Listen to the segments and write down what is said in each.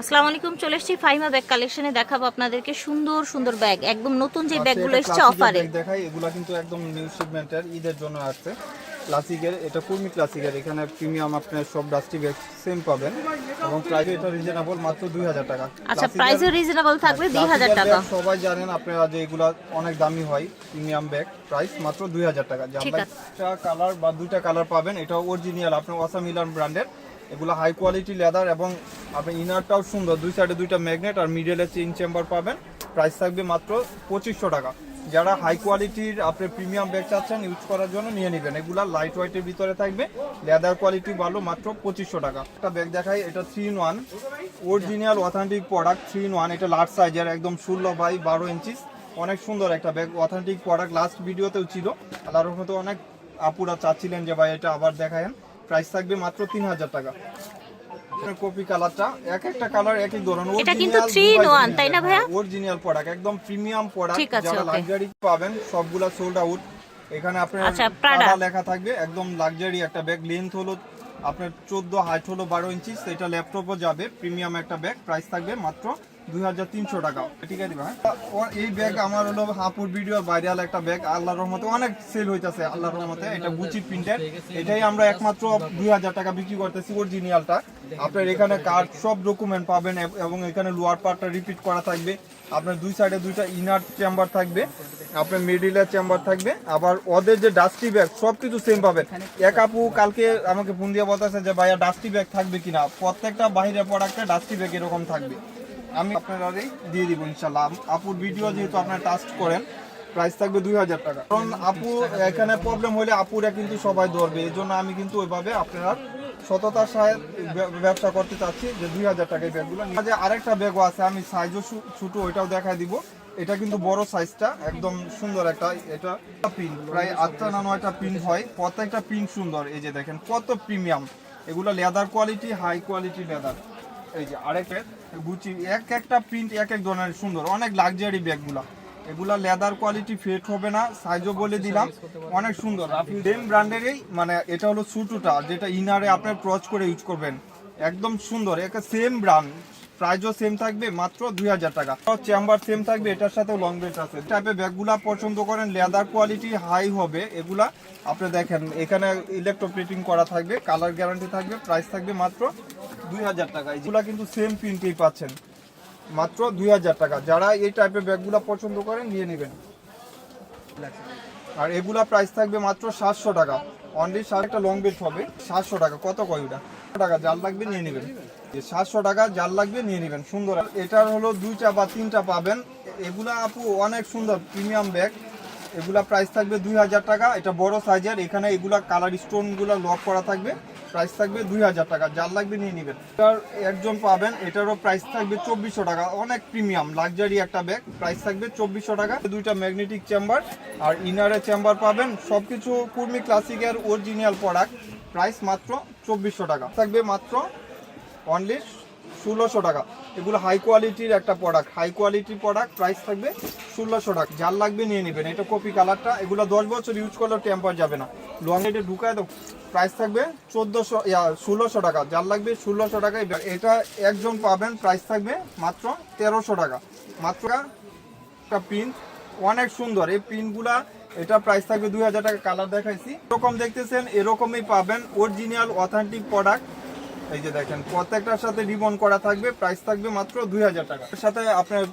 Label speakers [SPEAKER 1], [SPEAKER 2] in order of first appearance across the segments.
[SPEAKER 1] আসসালামু আলাইকুম চলে এসেছি ফাইমা ব্যাগ কালেকশনে দেখাবো আপনাদেরকে সুন্দর সুন্দর ব্যাগ। একদম নতুন যে
[SPEAKER 2] আচ্ছা,
[SPEAKER 1] ব্যাগগুলো এসেছে অফারে
[SPEAKER 2] দেখাই। এগুলা কিন্তু একদম নিউ শিপমেন্টের ঈদের জন্য আসছে ক্লাসিকের এটা কুর্মি ক্লাসিকের এখানে প্রিমিয়াম আপনার সব ডাস্টি ব্যাগ সেম পাবেন। এবং প্রাইস এটা রিজনেবল মাত্র দুই হাজার টাকা।
[SPEAKER 1] আচ্ছা প্রাইসও রিজনেবল থাকবে দুই হাজার
[SPEAKER 2] Classic এর
[SPEAKER 1] টাকা।
[SPEAKER 2] সবাই জানেন আপনারা যে এগুলা অনেক দামি হয় প্রিমিয়াম ব্যাগ প্রাইস মাত্র দুই হাজার টাকা। একটা কালার বা দুইটা কালার পাবেন এটা অরিজিনাল আপনার ওয়াসা মিলান ব্র্যান্ডের এগুলো হাই কোয়ালিটি লেদার এবং আপনি ইনারটাও সুন্দর। দুই সাইডে দুইটা ম্যাগনেট আর মিডলে চেইন চেম্বার পাবেন। প্রাইস থাকবে মাত্র পঁচিশশো টাকা। যারা হাই কোয়ালিটির আপনি প্রিমিয়াম ব্যাগ চাচ্ছেন ইউজ করার জন্য নিয়ে নেবেন। এগুলা লাইট ওয়েটের ভিতরে থাকবে। লেদার কোয়ালিটি ভালো, মাত্র পঁচিশশো টাকা। একটা ব্যাগ দেখাই, এটা three in one original authentic product three in one এটা লার্জ সাইজের একদম ষোলো বাই বারো ইঞ্চিস অনেক সুন্দর একটা ব্যাগ অথেন্টিক প্রোডাক্ট লাস্ট ভিডিওতেও ছিল। আল্লাহর রহমতে অনেক আপুরা চাচ্ছিলেন যে, ভাই, এটা আবার দেখায়েন। প্রাইস থাকবে মাত্র তিন হাজার টাকা কপি কালারটা এক একটা কালার এক এক ধরনের।
[SPEAKER 1] এটা কিন্তু three in one, তাই না ভাইয়া?
[SPEAKER 2] অরিজিনাল প্রোডাক্ট একদম প্রিমিয়াম প্রোডাক্ট যারা লাক্সারি পাবেন সবগুলা সোল্ড আউট এখানে আপনার
[SPEAKER 1] আচ্ছা,
[SPEAKER 2] লেখা থাকবে একদম লাক্সারি একটা ব্যাগ লেন্থ হলো আপনার চোদ্দ হাইট হলো বারো ইঞ্চি এটা ল্যাপটপও যাবে প্রিমিয়াম একটা ব্যাগ প্রাইস থাকবে মাত্র দুই হাজার তিনশো টাকা। ঠিক আছে হ্যাঁ? এই ব্যাগ আমার হলো হাপুর ভিডিও ভাইরাল একটা ব্যাগ আল্লাহর রহমতে অনেক সেল হইতাছে, আল্লাহর রহমতে। এটা গুচি প্রিন্টের এটাই আমরা একমাত্র দুই হাজার টাকা বিক্রি করতেছি অরিজিনালটা আপনার এখানে কার্ড সব ডকুমেন্ট পাবেন এবং এখানে লোয়ার পার্টটা রিপিট করা থাকবে। আপনার দুই সাইডে দুইটা ইনার চেম্বার থাকবে, আপনার মিডিলের চেম্বার থাকবে। আবার ওদের যে ডাস্টি ব্যাগ সব কিছু সেম পাবেন। এক আপু কালকে আমাকে ফোন দিয়ে বলতেছে যে, ভাইয়া ডাস্টি ব্যাগ থাকবে কিনা? প্রত্যেকটা বাইরের প্রোডাক্টে ডাস্টি ব্যাগ এরকম থাকবে। আমি আপনারাই দিয়ে দিব ইনশাল্লাহ আপুর ভিডিও যেহেতু আপনারা টাস্ট করেন প্রাইস থাকবে দুই হাজার টাকা। কারণ আপু এখানে প্রবলেম হলে আপুরা কিন্তু সবাই ধরবে এই জন্য আমি কিন্তু ওইভাবে আপনারা সততার সাথে ব্য- ব্যবসা করতে চাচ্ছি যে দুই হাজার টাকা ব্যাগগুলো যে আরেকটা ব্যাগও আছে, আমি সাইজও ছোট, ওইটাও দেখাই দিব। এটা কিন্তু বড় সাইজটা একদম সুন্দর একটা, এটা পিন প্রায় আটটা না নয়টা পিন হয়। প্রত্যেকটা পিন সুন্দর, এই যে দেখেন কত প্রিমিয়াম এগুলো leather quality high quality leather এই যে আরেকটা গুচি এক একটা প্রিন্ট এক এক ধরনের, সুন্দর। অনেক লাক্সারি ব্যাগগুলা। এগুলা লেদার কোয়ালিটি ফেট হবে না সাইজও বলে দিলাম। অনেক সুন্দর। আপনি সেম ব্র্যান্ডেরই মানে এটা হলো সুটুটা যেটা ইনারে আপনার ক্রচ করে ইউজ করবেন। একদম সুন্দর একটা সেম ব্র্যান্ড প্রাইসও সেম থাকবে, মাত্র দুই হাজার টাকা। চেম্বার সেম থাকবে, এটার সাথে লং বেল্ট আছে। টাইপের ব্যাগগুলা পছন্দ করেন লেদার কোয়ালিটি হাই হবে এগুলা। আপনি দেখেন, এখানে ইলেকট্রোপ্লেটিং করা থাকবে কালার গ্যারান্টি থাকবে প্রাইস থাকবে মাত্র দুই হাজার টাকা এগুলা কিন্তু সেম প্রিন্টেই পাচ্ছেন। মাত্র দুই হাজার টাকা। যারা এই টাইপের ব্যাগগুলা পছন্দ করেন, নিয়ে নেবেন। আর এগুলা প্রাইস থাকবে মাত্র সাতশো টাকা। অনলি সাত একটা লং বেল্ট হবে। সাতশো টাকা। কত কয় ওটা? টাকা। জাল লাগবে নিয়ে নেবেন। যে সাতশো টাকা জাল লাগবে নিয়ে নেবেন। সুন্দর। এটার হলো দুইটা বা তিনটা পাবেন। এগুলা আপু অনেক সুন্দর প্রিমিয়াম ব্যাগ এগুলা প্রাইস থাকবে দুই হাজার টাকা। এটা বড় সাইজের এখানে এগুলা কালার স্টোনগুলা লক করা থাকবে। প্রাইস থাকবে দুই হাজার টাকা, যার লাগবে নিয়ে নেবেন। এটার একজন পাবেন, এটারও প্রাইস থাকবে চব্বিশশো টাকা। অনেক প্রিমিয়াম লাক্সারি একটা ব্যাগ প্রাইস থাকবে চব্বিশশো টাকা। দুইটা ম্যাগনেটিক চেম্বার আর ইনারের চেম্বার পাবেন। সব কিছু কুর্মি ক্লাসিকের অরিজিনাল প্রোডাক্ট প্রাইস মাত্র চব্বিশশো টাকা। থাকবে মাত্র অনলি ষোলোশো টাকা। এগুলো হাই কোয়ালিটির একটা প্রোডাক্ট হাই কোয়ালিটির প্রোডাক্ট প্রাইস থাকবে ষোলোশো টাকা। যার লাগবে নিয়ে নেবেন। এটা কপি কালারটা এগুলো দশ বছর ইউজ করলেও টেম্পার যাবে না। লং এটা ঢুকায় তো প্রাইস থাকবে চোদ্দোশো ষোলোশো টাকা। যার লাগবে ষোলোশো টাকা এটা একজন পাবেন প্রাইস থাকবে মাত্র তেরোশো টাকা। মাত্র একটা প্রিন্ট অনেক সুন্দর। এই প্রিন্টগুলা এটা প্রাইস থাকবে দুই হাজার টাকা। কালার দেখাইছি। এরকম দেখতেছেন, এরকমই পাবেন। অরিজিনাল অথেন্টিক প্রোডাক্ট এই যে দেখেন, প্রত্যেকটার সাথে রিবন করা থাকবে প্রাইস থাকবে মাত্র দুই হাজার টাকা। সাথে আপনার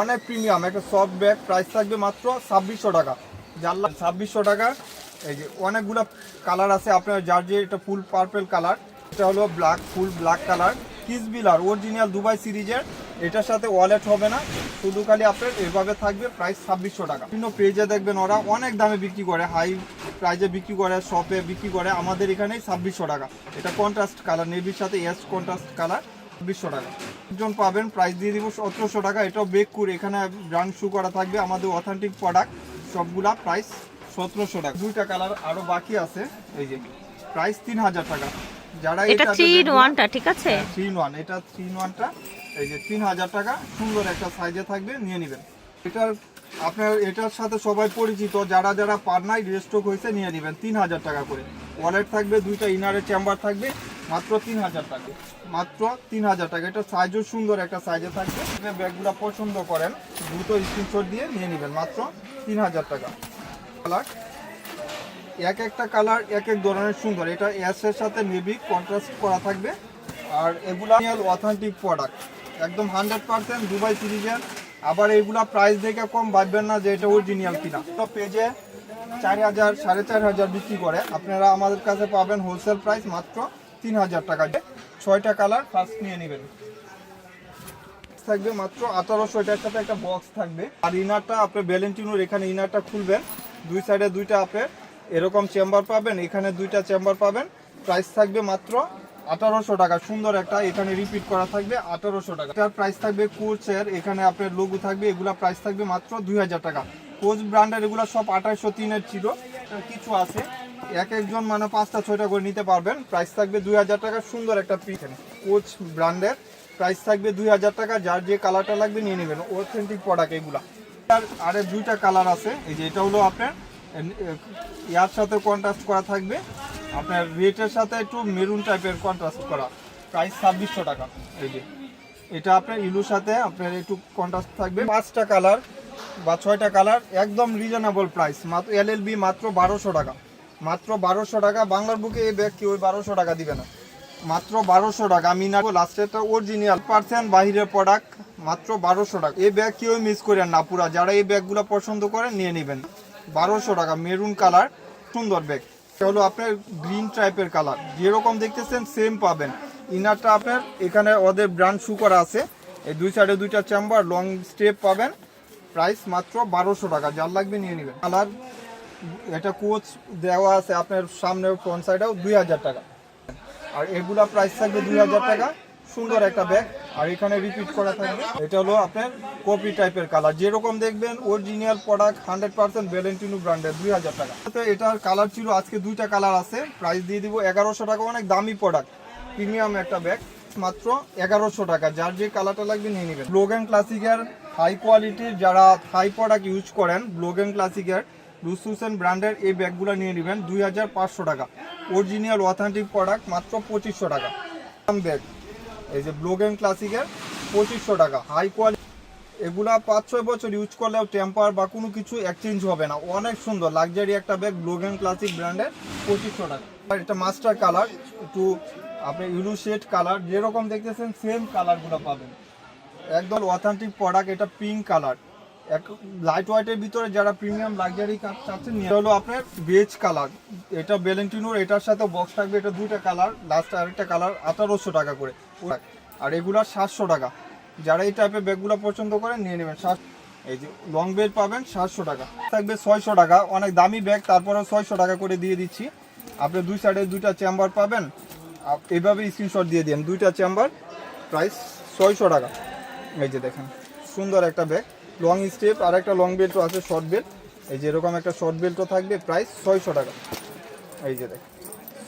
[SPEAKER 2] অনেক প্রিমিয়াম একটা সফট ব্যাগ প্রাইস থাকবে মাত্র ছাব্বিশশো টাকা। জানলা ছাব্বিশশো টাকা, এই যে অনেকগুলো কালার আছে, আপনার যার যে এটা ফুল পার্পেল কালার এটা হলো ব্ল্যাক ফুল ব্ল্যাক কালার কিস বিলার অরিজিনাল দুবাই সিরিজের এটার সাথে ওয়ালেট হবে না। শুধু খালি আপনার এভাবে থাকবে প্রাইস ছাব্বিশশো টাকা। বিভিন্ন পেজে দেখবেন ওরা অনেক দামে বিক্রি করে হাই প্রাইজে বিক্রি করে শপে বিক্রি করে। আমাদের এখানে ছাব্বিশশো টাকা। এটা কন্ট্রাস্ট কালার নেভির সাথে এস কন্ট্রাস্ট কালার ছাব্বিশশো টাকা। একজন পাবেন প্রাইস দিয়ে দিব সতেরোশো টাকা। এটাও বেক করে এখানে ব্র্যান্ড শু করা থাকবে। আমাদের অথেন্টিক প্রোডাক্ট সবগুলা প্রাইস সতেরোশো টাকা। দুইটা কালার আরও বাকি আছে। এই যে প্রাইস তিন হাজার টাকা। যারা
[SPEAKER 1] এটা
[SPEAKER 2] type এর
[SPEAKER 1] থ্রি ইন
[SPEAKER 2] দেখবেন-
[SPEAKER 1] ঠিক আছে?
[SPEAKER 2] থ্রি ইন ওয়ান এটা থ্রি ইন ওয়ানটা এই যে তিন হাজার টাকা সুন্দর একটা সাইজে থাকবে নিয়ে নেবেন। এটার আপনার এটার সাথে সবাই পরিচিত যারা যারা পার নাই রেস্টক হয়েছে নিয়ে নেবেন তিন হাজার টাকা করে। ওয়ালেট থাকবে দুইটা ইনারের চেম্বার থাকবে মাত্র তিন হাজার টাকা। মাত্র তিন হাজার টাকা। এটা সাইজও সুন্দর একটা সাইজে থাকবে। যে ব্যাগগুলো পছন্দ করেন দ্রুত স্ক্রিনশট দিয়ে নিয়ে নেবেন মাত্র তিন হাজার টাকা। কালার এক একটা কালার, এক এক ধরনের সুন্দর। এটা অ্যাশের সাথে নেভি কন্ট্রাস্ট করা থাকবে। আর এগুলা অথেন্টিক প্রোডাক্ট একদম হান্ড্রেড পার্সেন্ট দুবাই সিরিজের আবার এইগুলা প্রাইস দেখে কম ভাববেন না যে এটা অরিজিনাল কিনা। তো পেজে চার হাজার, সাড়ে চার হাজার বিক্রি করে। আপনারা আমাদের কাছে পাবেন হোলসেল প্রাইস মাত্র তিন হাজার টাকা। ছয়টা কালার ফার্স্ট নিয়ে নেবেন। থাকবে মাত্র আঠারোশো। এটার সাথে একটা বক্স থাকবে। আর ইনারটা আপনি ভ্যালেন্টিনোর এখানে ইনারটা খুলবেন। দুই সাইডে দুইটা আপে এরকম চেম্বার পাবেন, এখানে দুইটা চেম্বার পাবেন। প্রাইস থাকবে মাত্র আঠারোশো টাকা। সুন্দর একটা, এখানে রিপিট করা থাকবে আঠারোশো টাকা। এটার প্রাইস থাকবে কোচের এখানে আপনার লোগো থাকবে, এগুলা প্রাইস থাকবে মাত্র দুই হাজার টাকা। কোচ ব্র্যান্ডের এগুলো সব আঠাশশো তিনের ছিল। কিছু আছে। এক একজন মানে পাঁচটা, ছয়টা করে নিতে পারবেন। প্রাইস থাকবে দুই হাজার টাকা। সুন্দর একটা পিস কোচ ব্র্যান্ডের প্রাইস থাকবে দুই হাজার টাকা। যার যে কালারটা লাগবে নিয়ে নেবেন। অথেন্টিক প্রোডাক্ট এগুলা। আর আরে দুইটা কালার আছে। এই যে এটা হলো আপনার ইয়ার সাথে কন্ট্রাস্ট করা থাকবে। আপনার রেটের সাথে একটু মেরুন টাইপের কন্ট্রাস্ট করা। প্রাইস ছাব্বিশশো টাকা। এই যে। এটা আপনার ইলুর সাথে আপনার একটু কন্ট্রাস্ট থাকবে। পাঁচটা কালার বা ছয়টা কালার একদম রিজনেবল প্রাইস মাত্র এল এল বি মাত্র বারোশো টাকা। মাত্র বারোশো টাকা। বাংলার বুকে এই ব্যাগ কি ওই বারোশো টাকা দিবে না। মাত্র বারোশো টাকা। আমি না লাস্টেরটা অরিজিনাল পার্সেন্ট বাহিরের প্রোডাক্ট মাত্র বারোশো টাকা। এই ব্যাগ কেউ মিস করেন না পুরা। যারা এই ব্যাগগুলো পছন্দ করেন নিয়ে নেবেন। বারোশো টাকা, মেরুন কালার, সুন্দর ব্যাগ। এটা হলো আপনার গ্রিন টাইপের কালার। যেরকম দেখতেছেন সেম পাবেন। ইনারটা আপনার, এখানে ওদের ব্র্যান্ড শু করা আছে। এই দুই সাইডে দুইটা চেম্বার লং স্টেপ পাবেন। প্রাইস মাত্র বারোশো টাকা। যার লাগবে নিয়ে নেবেন। কালার, এটা কোচ দেওয়া আছে আপনার সামনে ফ্রন্ট সাইডেও দুই হাজার টাকা। আর এগুলা প্রাইস থাকবে দুই হাজার টাকা। সুন্দর একটা ব্যাগ আর এখানে রিপিট করা থাকবে। এটা হলো আপনার কপি টাইপের কালার যেরকম দেখবেন original product hundred percent Valentino ব্র্যান্ডের দুই হাজার টাকা। তো এটার কালার ছিল, আজকে দুইটা কালার আছে। প্রাইস দিয়ে দিব এগারোশো টাকা, অনেক দামি প্রোডাক্ট প্রিমিয়াম একটা ব্যাগ মাত্র এগারোশো টাকা। যার যে কালারটা লাগবে নিয়ে নেবেন। ব্লোগেন ক্লাসিকের হাই কোয়ালিটির যারা হাই প্রোডাক্ট ইউজ করেন ব্লোগেন ক্লাসিকের লুসুসেন ব্র্যান্ডের এই ব্যাগগুলো নিয়ে নেবেন দুই হাজার পাঁচশো টাকা। অরিজিনাল অথেন্টিক প্রোডাক্ট মাত্র পঁচিশশো টাকা। ব্যাগ এই যে ব্লোগেন ক্লাসিকের পঁচিশশো টাকা হাই কোয়ালিটি এগুলা পাঁচ ছয় বছর ইউজ করলেও টেম্পার বা কোনো কিছু এক্সচেঞ্জ হবে না। অনেক সুন্দর লাক্সারি একটা ব্যাগ ব্লোগেন ক্লাসিক ব্র্যান্ডের পঁচিশশো টাকা। আর এটা মাস্টার কালার একটু আপনি ইউলু শেড কালার যেরকম দেখতেছেন সেম কালারগুলো পাবেন। একদম অথেন্টিক প্রোডাক্ট এটা পিঙ্ক কালার এক লাইট হোয়াইটের ভিতরে যারা প্রিমিয়াম লাক্সারি কাপ চাচ্ছেন এটা হলো আপনার বেজ কালার এটা বেলেন্টিনোর এটার সাথে বক্স থাকবে, এটা দুইটা কালার লাস্ট আরেকটা কালার আঠারোশো টাকা করে। আর এগুলা সাতশো টাকা। যারা এই টাইপের ব্যাগগুলো পছন্দ করেন, নিয়ে নেবেন। সাত এই যে লং বেল পাবেন সাতশো টাকা। থাকবে ছয়শো টাকা। অনেক দামি ব্যাগ তারপরে ছয়শো টাকা করে দিয়ে দিচ্ছি। আপনি দুই সাইডে দুইটা চেম্বার পাবেন। এইভাবে স্ক্রিনশট দিয়ে দিন। দুইটা চেম্বার প্রাইস ছয়শো টাকা। এই যে দেখেন, সুন্দর একটা ব্যাগ লং স্টেপ আর একটা লং বেল্টও আছে শর্ট বেল্ট এই যে এরকম একটা শর্ট বেল্টও থাকবে প্রাইস ছয়শো টাকা। এই যে দেখ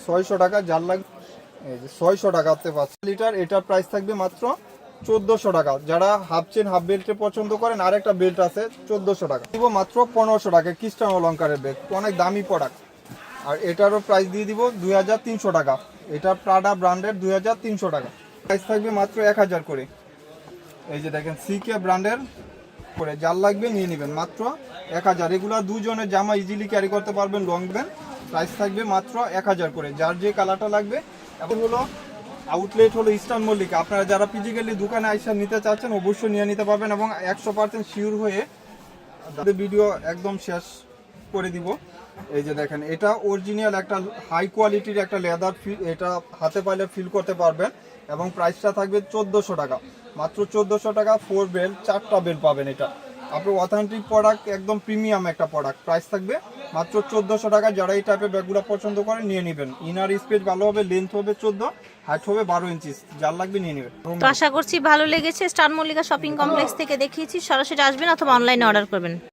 [SPEAKER 2] ছয়শো টাকা, যার লাগবে এই ছয়শো টাকাতে পাঁচ লিটার, এটার প্রাইস থাকবে মাত্র চোদ্দোশো টাকা। যারা হাফ চেন হাফ বেল্টে পছন্দ করেন আর একটা বেল্ট আছে, চোদ্দোশো টাকা। দিব মাত্র পনেরোশো টাকা খ্রিস্টান অলঙ্কারের ব্যাগ অনেক দামি প্রোডাক্ট আর এটারও প্রাইস দিয়ে দিব দুই হাজার তিনশো টাকা। এটা প্রাডা ব্র্যান্ডের দুই হাজার তিনশো টাকা। প্রাইস থাকবে মাত্র এক হাজার করে। এই যে দেখেন সিকে ব্র্যান্ডের করে যার লাগবে নিয়ে নেবেন। মাত্র এক হাজার। এগুলো দুজনের জামা ইজিলি ক্যারি করতে পারবেন লং ব্যান প্রাইস থাকবে মাত্র এক হাজার করে। যার যে কালারটা লাগবে এখন হলো আউটলেট হলো ইস্টার্ন মল্লিকা আপনারা যারা ফিজিক্যালি দোকানে আইসা নিতে চাচ্ছেন, অবশ্যই নিয়ে নিতে পারবেন এবং একশো পার্সেন্ট শিওর হয়ে তাদের ভিডিও একদম শেষ করে দিব। এই যে দেখেন, এটা অরিজিনাল একটা হাই কোয়ালিটির একটা লেদার এটা হাতে পাইলে ফিল করতে পারবেন এবং প্রাইসটা থাকবে চোদ্দোশো টাকা। মাত্র চোদ্দোশো টাকা ফোর বেল চারটা বেল পাবেন এটা। আপনি অথেন্টিক প্রোডাক্ট একদম প্রিমিয়াম একটা প্রোডাক্ট প্রাইস থাকবে মাত্র চোদ্দশো টাকা যারা এই টাইপের ব্যাগগুলো পছন্দ করে নিয়ে নেবেন। ইনার স্পেস ভালো হবে লেন্থ হবে চোদ্দ হাইট হবে বারো ইঞ্চি যার লাগবে নিয়ে নেবেন।
[SPEAKER 1] তো আশা করছি ভালো লেগেছে। স্টার মল্লিকা শপিং কমপ্লেক্স থেকে দেখিয়েছি। সরাসরি আসবেন অথবা অনলাইনে অর্ডার করবেন।